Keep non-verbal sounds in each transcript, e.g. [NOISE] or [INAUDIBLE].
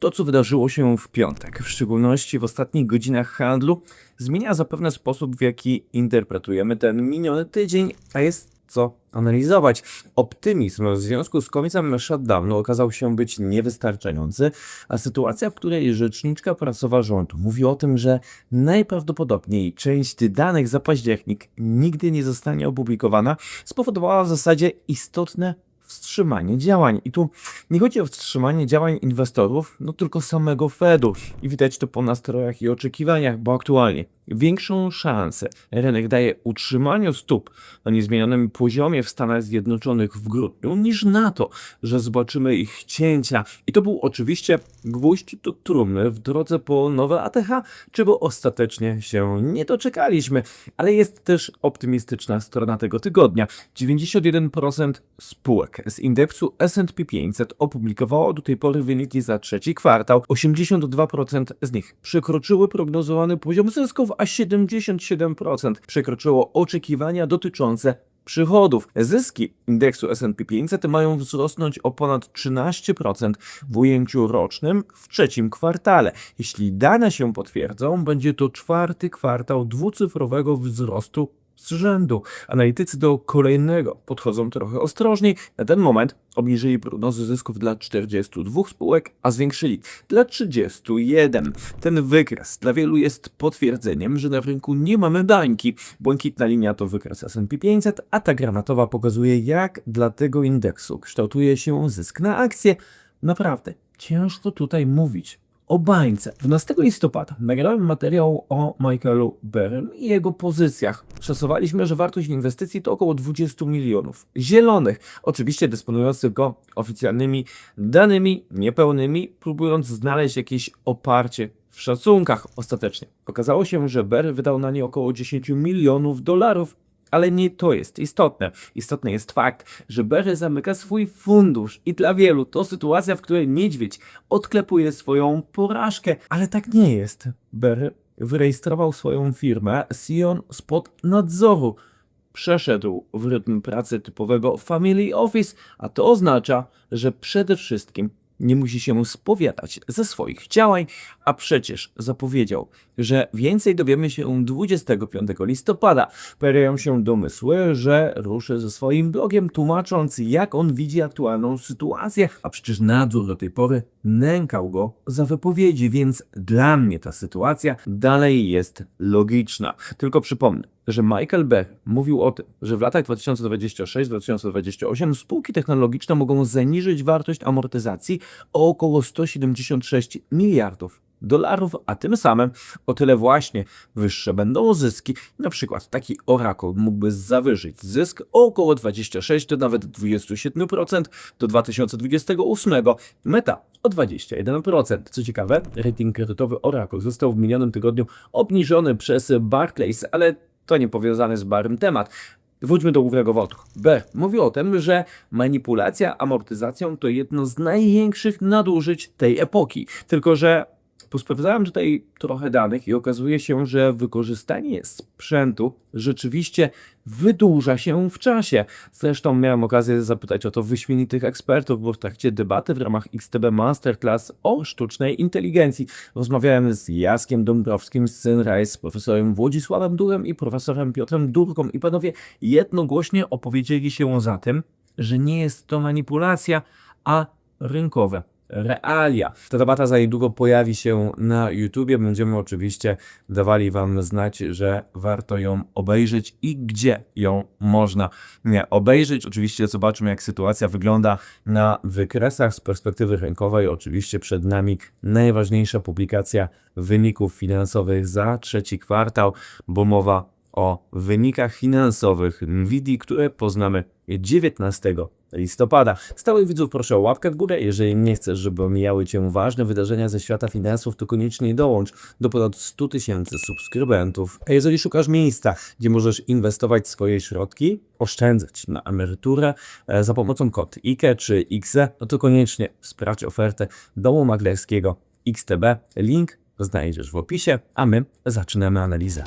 To, co wydarzyło się w piątek, w szczególności w ostatnich godzinach handlu, zmienia zapewne sposób, w jaki interpretujemy ten miniony tydzień, a jest co analizować. Optymizm w związku z końcem shutdownu okazał się być niewystarczający, a sytuacja, w której rzeczniczka prasowa rządu mówi o tym, że najprawdopodobniej część danych za październik nigdy nie zostanie opublikowana, spowodowała w zasadzie istotne wstrzymanie działań. I tu nie chodzi o wstrzymanie działań inwestorów, no tylko samego Fedu. I widać to po nastrojach i oczekiwaniach, bo aktualnie większą szansę rynek daje utrzymaniu stóp na niezmienionym poziomie w Stanach Zjednoczonych w grudniu, niż na to, że zobaczymy ich cięcia. I to był oczywiście gwóźdź do trumny w drodze po nowe ATH, czego ostatecznie się nie doczekaliśmy. Ale jest też optymistyczna strona tego tygodnia. 91% spółek z indeksu S&P 500 opublikowało do tej pory wyniki za trzeci kwartał. 82% z nich przekroczyły prognozowany poziom zysków, a 77% przekroczyło oczekiwania dotyczące przychodów. Zyski indeksu S&P 500 mają wzrosnąć o ponad 13% w ujęciu rocznym w trzecim kwartale. Jeśli dane się potwierdzą, będzie to czwarty kwartał dwucyfrowego wzrostu z rzędu. Analitycy do kolejnego podchodzą trochę ostrożniej. Na ten moment obniżyli prognozy zysków dla 42 spółek, a zwiększyli dla 31. Ten wykres dla wielu jest potwierdzeniem, że na rynku nie mamy bańki. Błękitna linia to wykres S&P 500, a ta granatowa pokazuje, jak dla tego indeksu kształtuje się zysk na akcję. Naprawdę, ciężko tutaj mówić o bańce. 12 listopada nagrałem materiał o Michaelu Berem i jego pozycjach. Szacowaliśmy, że wartość inwestycji to około 20 milionów zielonych, oczywiście dysponując tylko oficjalnymi danymi, niepełnymi, próbując znaleźć jakieś oparcie w szacunkach. Ostatecznie okazało się, że Ber wydał na nie około 10 milionów dolarów ale nie to jest istotne. Istotny jest fakt, że Berry zamyka swój fundusz i dla wielu to sytuacja, w której niedźwiedź odklepuje swoją porażkę, ale tak nie jest. Berry wyrejestrował swoją firmę Sion spod nadzoru. Przeszedł w rytm pracy typowego family office, a to oznacza, że przede wszystkim nie musi się spowiadać ze swoich działań, a przecież zapowiedział, że więcej dowiemy się 25 listopada. Pojawiają się domysły, że ruszy ze swoim blogiem, tłumacząc, jak on widzi aktualną sytuację, a przecież nadzór do tej pory nękał go za wypowiedzi, więc dla mnie ta sytuacja dalej jest logiczna. Tylko przypomnę, że Michael Beck mówił o tym, że w latach 2026-2028 spółki technologiczne mogą zaniżyć wartość amortyzacji o około 176 miliardów dolarów, a tym samym o tyle właśnie wyższe będą zyski. Na przykład taki Oracle mógłby zawyżyć zysk o około 26 do nawet 27% do 2028, Meta o 21%. Co ciekawe, rating kredytowy Oracle został w minionym tygodniu obniżony przez Barclays, ale to nie powiązany z barem temat. Wróćmy do głównego wątku. B. Mówił o tym, że manipulacja amortyzacją to jedno z największych nadużyć tej epoki. Tylko, że Posprawdzałem tutaj trochę danych i okazuje się, że wykorzystanie sprzętu rzeczywiście wydłuża się w czasie. Zresztą miałem okazję zapytać o to wyśmienitych ekspertów, bo w trakcie debaty w ramach XTB Masterclass o sztucznej inteligencji rozmawiałem z Jaskiem Dąbrowskim z Synrise, z profesorem Włodzisławem Durem i profesorem Piotrem Durką i panowie jednogłośnie opowiedzieli się za tym, że nie jest to manipulacja, a rynkowe realia. Ta debata za niedługo pojawi się na YouTubie. Będziemy oczywiście dawali Wam znać, że warto ją obejrzeć i gdzie ją można obejrzeć. Oczywiście zobaczymy, jak sytuacja wygląda na wykresach z perspektywy rynkowej. Oczywiście przed nami najważniejsza publikacja wyników finansowych za trzeci kwartał, bo mowa o wynikach finansowych NVIDII, które poznamy 19 listopada. Stałych widzów proszę o łapkę w górę. Jeżeli nie chcesz, żeby omijały Cię ważne wydarzenia ze świata finansów, to koniecznie dołącz do ponad 100 tysięcy subskrybentów. A jeżeli szukasz miejsca, gdzie możesz inwestować swoje środki, oszczędzać na emeryturę e, za pomocą kod IKE czy XE, no to koniecznie sprawdź ofertę domu maglerskiego XTB. Link znajdziesz w opisie, a my zaczynamy analizę.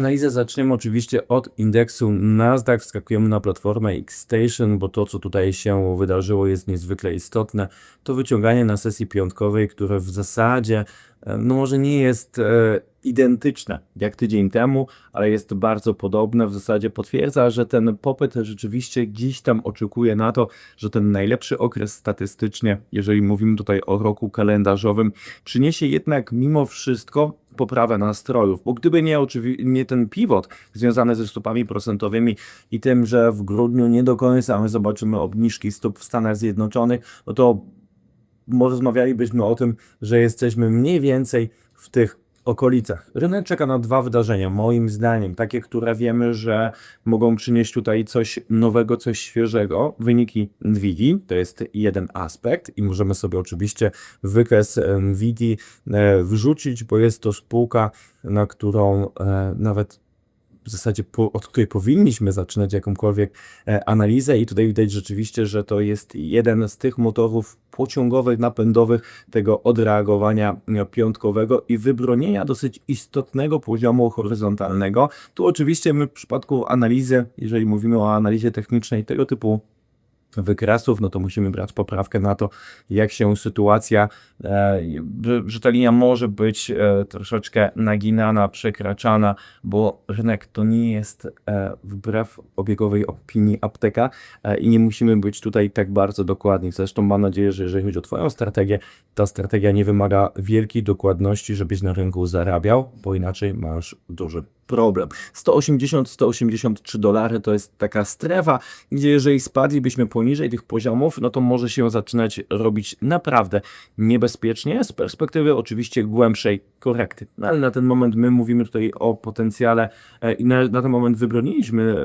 Analizę zaczniemy oczywiście od indeksu Nasdaq. Wskakujemy na platformę X-Station, bo to, co tutaj się wydarzyło, jest niezwykle istotne. To wyciąganie na sesji piątkowej, które w zasadzie, e, no może nie jest e, identyczne jak tydzień temu, ale jest bardzo podobne. W zasadzie potwierdza, że ten popyt rzeczywiście gdzieś tam oczekuje na to, że ten najlepszy okres statystycznie, jeżeli mówimy tutaj o roku kalendarzowym, przyniesie jednak mimo wszystko poprawę nastrojów, bo gdyby nie, oczywi- nie ten pivot związany ze stopami procentowymi i tym, że w grudniu nie do końca my zobaczymy obniżki stóp w Stanach Zjednoczonych, no to rozmawialibyśmy o tym, że jesteśmy mniej więcej w tych okolicach. Rynek czeka na dwa wydarzenia, moim zdaniem, takie, które wiemy, że mogą przynieść tutaj coś nowego, coś świeżego. Wyniki Nvidia to jest jeden aspekt i możemy sobie oczywiście wykres e, Nvidia e, wrzucić, bo jest to spółka, na którą e, nawet w zasadzie po, od której powinniśmy zaczynać jakąkolwiek e, analizę i tutaj widać rzeczywiście, że to jest jeden z tych motorów pociągowych, napędowych tego odreagowania e, piątkowego i wybronienia dosyć istotnego poziomu horyzontalnego. Tu oczywiście my w przypadku analizy, jeżeli mówimy o analizie technicznej tego typu wykresów, no to musimy brać poprawkę na to, jak się sytuacja, e, że- ta linia może być e, troszeczkę naginana, przekraczana, bo rynek to nie jest e, wbrew obiegowej opinii apteka i nie musimy być tutaj tak bardzo dokładni. Zresztą mam nadzieję, że jeżeli chodzi o Twoją strategię, ta strategia nie wymaga wielkiej dokładności, żebyś na rynku zarabiał, bo inaczej masz duży problem. 180-183 dolary to jest taka strefa, gdzie jeżeli spadlibyśmy poniżej tych poziomów, no to może się zaczynać robić naprawdę niebezpiecznie, z perspektywy oczywiście głębszej korekty. No ale na ten moment my mówimy tutaj o potencjale e, i na, na ten moment wybroniliśmy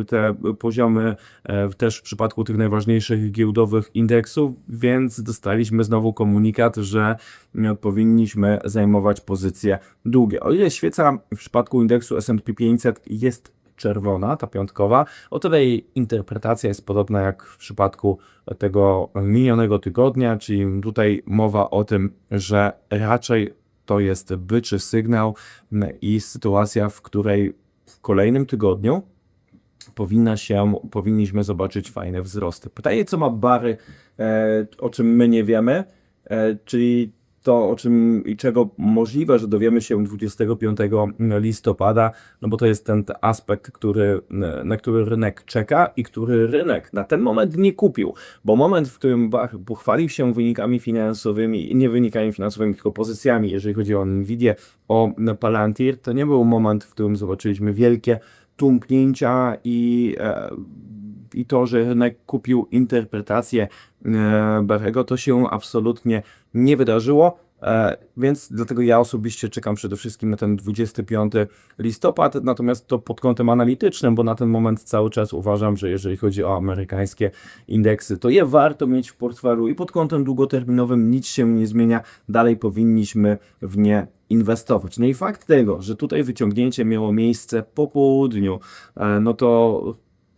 e, te poziomy e, też w przypadku tych najważniejszych giełdowych indeksów, więc dostaliśmy znowu komunikat, że powinniśmy zajmować pozycje długie. O ile świeca w przypadku indeksu S&P 500 jest czerwona, ta piątkowa, o tyle jej interpretacja jest podobna jak w przypadku tego minionego tygodnia, czyli tutaj mowa o tym, że raczej to jest byczy sygnał i sytuacja, w której w kolejnym tygodniu powinna się, powinniśmy zobaczyć fajne wzrosty. Pytanie, co ma Bary, e, o czym my nie wiemy, e, czyli to, o czym i czego możliwe, że dowiemy się 25 listopada, no bo to jest ten aspekt, który, na który rynek czeka i który rynek na ten moment nie kupił, bo moment, w którym Bach pochwalił się wynikami finansowymi, nie wynikami finansowymi, tylko pozycjami, jeżeli chodzi o Nvidię, o Palantir, to nie był moment, w którym zobaczyliśmy wielkie tąpnięcia i, e, i to, że rynek kupił interpretację e, Barrego, to się absolutnie nie wydarzyło. E, Więc dlatego ja osobiście czekam przede wszystkim na ten 25 listopad, natomiast to pod kątem analitycznym, bo na ten moment cały czas uważam, że jeżeli chodzi o amerykańskie indeksy, to je warto mieć w portfelu i pod kątem długoterminowym nic się nie zmienia, dalej powinniśmy w nie inwestować. No i fakt tego, że tutaj wyciągnięcie miało miejsce po południu, e, no to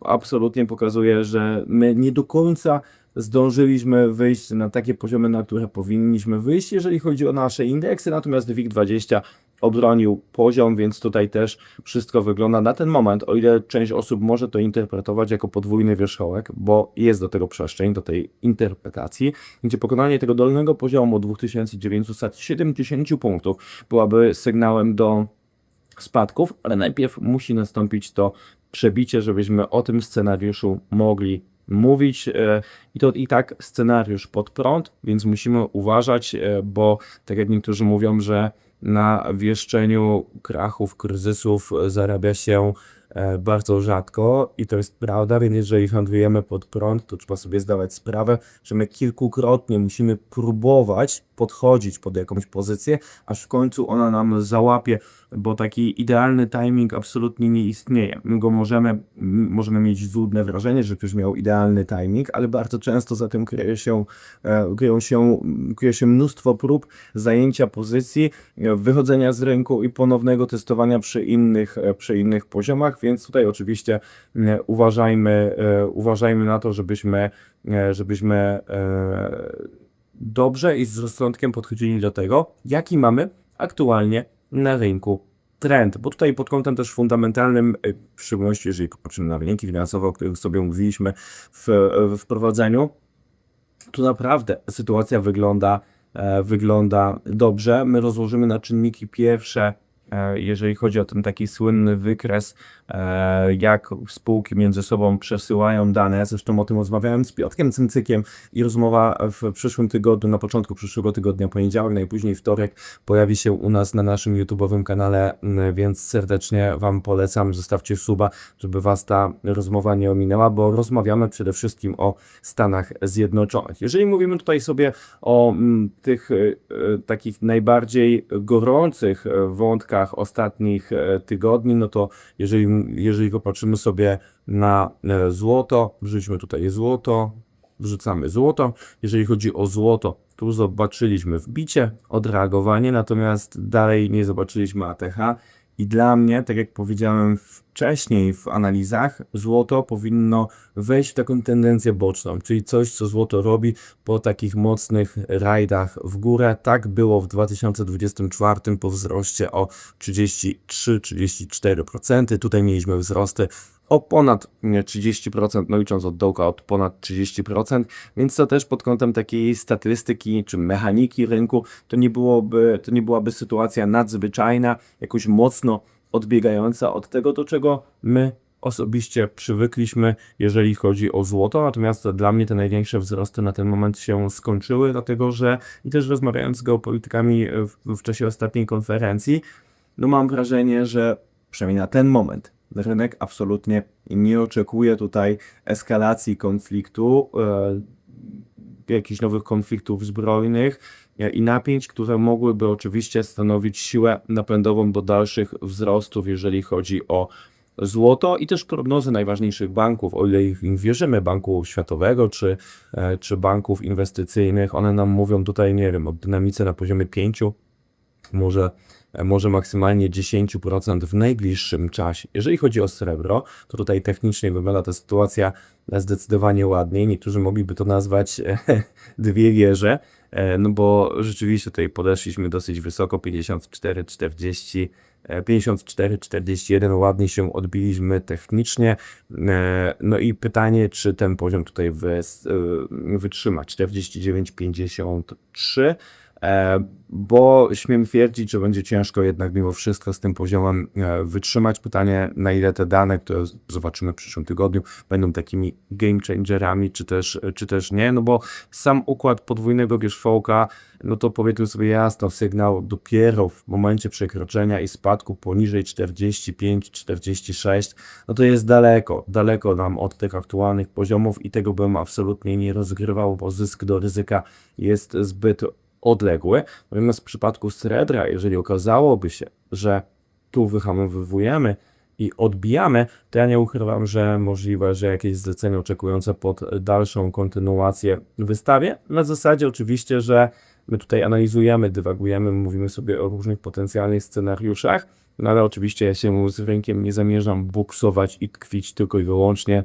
absolutnie pokazuje, że my nie do końca zdążyliśmy wyjść na takie poziomy, na które powinniśmy wyjść, jeżeli chodzi o nasze indeksy, natomiast WIG20 obronił poziom, więc tutaj też wszystko wygląda na ten moment, o ile część osób może to interpretować jako podwójny wierzchołek, bo jest do tego przestrzeń, do tej interpretacji, gdzie pokonanie tego dolnego poziomu 2970 punktów byłaby sygnałem do spadków, ale najpierw musi nastąpić to przebicie, żebyśmy o tym scenariuszu mogli mówić. e, I to i tak scenariusz pod prąd, więc musimy uważać, e, bo tak jak niektórzy mówią, że na wieszczeniu krachów, kryzysów zarabia się bardzo rzadko i to jest prawda, więc jeżeli handlujemy pod prąd, to trzeba sobie zdawać sprawę, że my kilkukrotnie musimy próbować podchodzić pod jakąś pozycję, aż w końcu ona nam załapie, bo taki idealny timing absolutnie nie istnieje. My go możemy, możemy mieć złudne wrażenie, że ktoś miał idealny timing, ale bardzo często za tym kryje się, e, kryją się, kryje się mnóstwo prób zajęcia pozycji, e, wychodzenia z rynku i ponownego testowania przy innych, e, przy innych poziomach, więc tutaj oczywiście e, uważajmy, e, uważajmy na to, żebyśmy, e, żebyśmy dobrze i z rozsądkiem podchodzili do tego, jaki mamy aktualnie na rynku trend, bo tutaj pod kątem też fundamentalnym, w szczególności jeżeli popatrzymy na wyniki finansowe, o których sobie mówiliśmy w, w wprowadzeniu, tu naprawdę sytuacja wygląda, wygląda dobrze. My rozłożymy na czynniki pierwsze, jeżeli chodzi o ten taki słynny wykres, e, jak spółki między sobą przesyłają dane. Zresztą o tym rozmawiałem z Piotrkiem Cyncykiem i rozmowa w przyszłym tygodniu, na początku przyszłego tygodnia, poniedziałek, najpóźniej wtorek, pojawi się u nas na naszym YouTube'owym kanale, więc serdecznie Wam polecam. Zostawcie suba, żeby Was ta rozmowa nie ominęła, bo rozmawiamy przede wszystkim o Stanach Zjednoczonych. Jeżeli mówimy tutaj sobie o tych y, takich najbardziej gorących y, ostatnich y, tygodni, no to jeżeli, jeżeli popatrzymy sobie na e, złoto, wrzućmy tutaj złoto, wrzucamy złoto. Jeżeli chodzi o złoto, tu zobaczyliśmy wbicie, odreagowanie, natomiast dalej nie zobaczyliśmy ATH. I dla mnie, tak jak powiedziałem wcześniej w analizach, złoto powinno wejść w taką tendencję boczną, czyli coś, co złoto robi po takich mocnych rajdach w górę. Tak było w 2024 po wzroście o 33-34%. Tutaj mieliśmy wzrosty o ponad nie, 30%, no licząc od dołka od ponad 30%, więc to też pod kątem takiej statystyki czy mechaniki rynku to nie, byłoby, to nie byłaby sytuacja nadzwyczajna, jakoś mocno odbiegająca od tego, do czego my osobiście przywykliśmy, jeżeli chodzi o złoto, natomiast dla mnie te największe wzrosty na ten moment się skończyły, dlatego że i też rozmawiając z geopolitykami w, w czasie ostatniej konferencji, no mam wrażenie, że przynajmniej na ten moment rynek absolutnie nie oczekuje tutaj eskalacji konfliktu, e, jakichś nowych konfliktów zbrojnych e, i napięć, które mogłyby oczywiście stanowić siłę napędową do dalszych wzrostów, jeżeli chodzi o złoto i też prognozy najważniejszych banków, o ile im wierzymy, Banku Światowego czy, e, czy banków inwestycyjnych, one nam mówią tutaj, nie wiem, o dynamice na poziomie 5, może, może maksymalnie 10% w najbliższym czasie. Jeżeli chodzi o srebro, to tutaj technicznie wygląda ta sytuacja zdecydowanie ładniej. Niektórzy mogliby to nazwać e, [LAUGHS] dwie wieże, e, no bo rzeczywiście tutaj podeszliśmy dosyć wysoko, 54, 40, e, 54, 41, ładnie się odbiliśmy technicznie. E, No i pytanie, czy ten poziom tutaj e, wytrzyma 49, 53. E, bo śmiem twierdzić, że będzie ciężko jednak mimo wszystko z tym poziomem e, wytrzymać. Pytanie, na ile te dane, które zobaczymy w przyszłym tygodniu, będą takimi game changerami, czy też, czy też nie, no bo sam układ podwójnego wierzchołka, no to powiedzmy sobie jasno, sygnał dopiero w momencie przekroczenia i spadku poniżej 45-46, no to jest daleko, daleko nam od tych aktualnych poziomów i tego bym absolutnie nie rozgrywał, bo zysk do ryzyka jest zbyt odległy. Natomiast w przypadku srebra, jeżeli okazałoby się, że tu wyhamowujemy i odbijamy, to ja nie ukrywam, że możliwe, że jakieś zlecenie oczekujące pod dalszą kontynuację wystawię. Na zasadzie oczywiście, że my tutaj analizujemy, dywagujemy, mówimy sobie o różnych potencjalnych scenariuszach, no ale oczywiście ja się z rynkiem nie zamierzam buksować i tkwić tylko i wyłącznie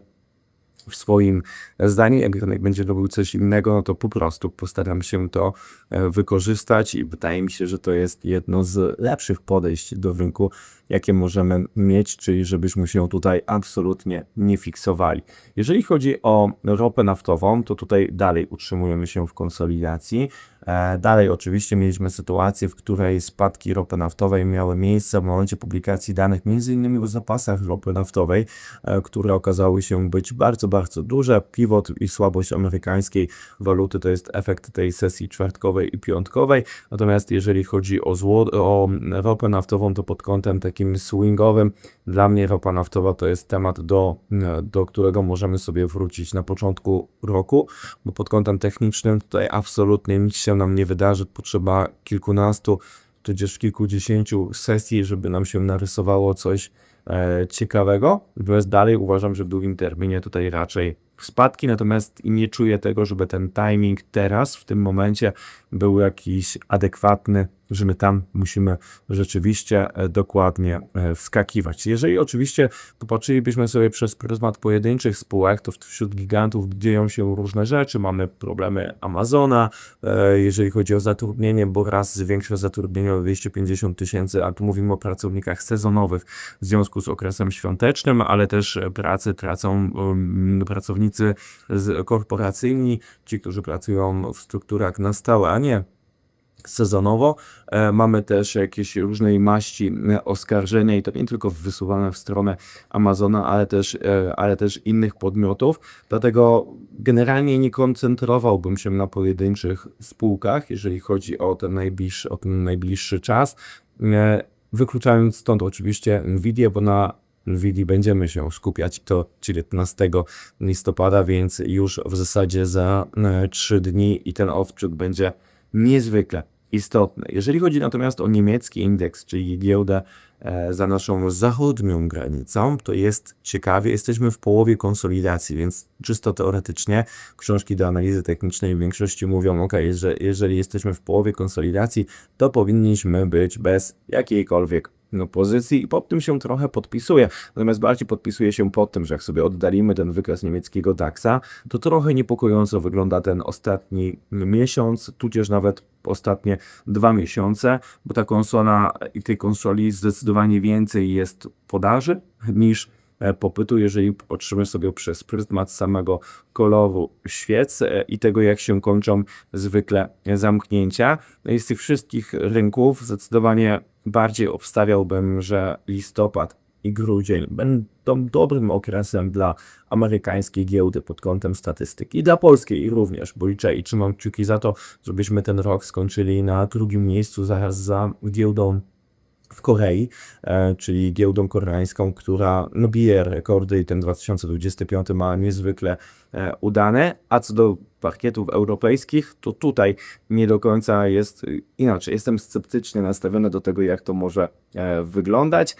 w swoim zdaniu. Jak rynek będzie robił coś innego, no to po prostu postaram się to e, wykorzystać i wydaje mi się, że to jest jedno z lepszych podejść do rynku, jakie możemy mieć, czyli żebyśmy się tutaj absolutnie nie fiksowali. Jeżeli chodzi o ropę naftową, to tutaj dalej utrzymujemy się w konsolidacji. E, Dalej oczywiście mieliśmy sytuację, w której spadki ropy naftowej miały miejsce w momencie publikacji danych m.in. o zapasach ropy naftowej, e, które okazały się być bardzo, bardzo duże. Pivot i słabość amerykańskiej waluty to jest efekt tej sesji czwartkowej i piątkowej. Natomiast jeżeli chodzi o, zło, o ropę naftową, to pod kątem takim swingowym, dla mnie ropa naftowa to jest temat, do, do którego możemy sobie wrócić na początku roku, bo pod kątem technicznym tutaj absolutnie nic się nam nie wydarzy. Potrzeba kilkunastu, tudzież kilkudziesięciu sesji, żeby nam się narysowało coś e, ciekawego. Natomiast dalej uważam, że w długim terminie tutaj raczej spadki, natomiast nie czuję tego, żeby ten timing teraz, w tym momencie był jakiś adekwatny, że my tam musimy rzeczywiście e, dokładnie e, wskakiwać. Jeżeli oczywiście popatrzylibyśmy sobie przez pryzmat pojedynczych spółek, to wśród gigantów dzieją się różne rzeczy. Mamy problemy Amazona, e, jeżeli chodzi o zatrudnienie, bo raz zwiększa zatrudnienie o 250 tysięcy, a tu mówimy o pracownikach sezonowych w związku z okresem świątecznym, ale też pracę tracą um, pracownicy korporacyjni, ci, którzy pracują w strukturach na stałe, a nie sezonowo. E, Mamy też jakieś różnej maści e, oskarżenia i to nie tylko wysuwane w stronę Amazona, ale też, e, ale też innych podmiotów. Dlatego generalnie nie koncentrowałbym się na pojedynczych spółkach, jeżeli chodzi o ten najbliższy, o ten najbliższy czas. Wykluczając stąd oczywiście Nvidia, bo na Nvidia będziemy się skupiać to 19 listopada, więc już w zasadzie za 3 dni i ten odczyt będzie niezwykle istotny. Jeżeli chodzi natomiast o niemiecki indeks, czyli giełdę e, za naszą zachodnią granicą, to jest ciekawie, jesteśmy w połowie konsolidacji, więc czysto teoretycznie książki do analizy technicznej w większości mówią, ok, że jeżeli jesteśmy w połowie konsolidacji, to powinniśmy być bez jakiejkolwiek pozycji i pod tym się trochę podpisuje. Natomiast bardziej podpisuje się pod tym, że jak sobie oddalimy ten wykaz niemieckiego DAX-a, to trochę niepokojąco wygląda ten ostatni miesiąc, tudzież nawet ostatnie dwa miesiące, bo ta konsola i tej konsoli zdecydowanie więcej jest podaży niż popytu, jeżeli popatrzymy sobie przez pryzmat samego koloru świec e, i tego, jak się kończą zwykle zamknięcia. No Z tych wszystkich rynków zdecydowanie bardziej obstawiałbym, że listopad i grudzień będą dobrym okresem dla amerykańskiej giełdy pod kątem statystyki i dla polskiej również, bo liczę i trzymam kciuki za to, żebyśmy ten rok skończyli na drugim miejscu zaraz za giełdą w Korei, e, czyli giełdą koreańską, która no, bije rekordy i ten 2025 ma niezwykle e, udane. A co do parkietów europejskich, to tutaj nie do końca jest y, inaczej. Jestem sceptycznie nastawiony do tego, jak to może e, wyglądać.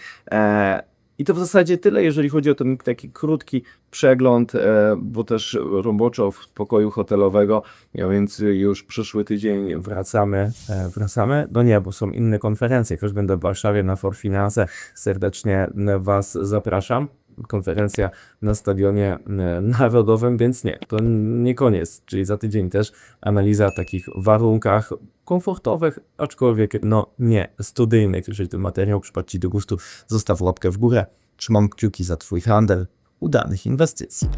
I to w zasadzie tyle, jeżeli chodzi o ten taki krótki przegląd, e, bo też roboczo w pokoju hotelowego, ja więc już przyszły tydzień wracamy, e, wracamy. No nie, bo są inne konferencje, choć będę w Warszawie na For Finance, serdecznie Was zapraszam. Konferencja na stadionie e, narodowym, więc nie, to nie koniec, czyli za tydzień też analiza takich warunkach komfortowych, aczkolwiek no nie studyjnych. Jeżeli ten materiał przypadł Ci do gustu, zostaw łapkę w górę. Trzymam kciuki za Twój handel. Udanych inwestycji.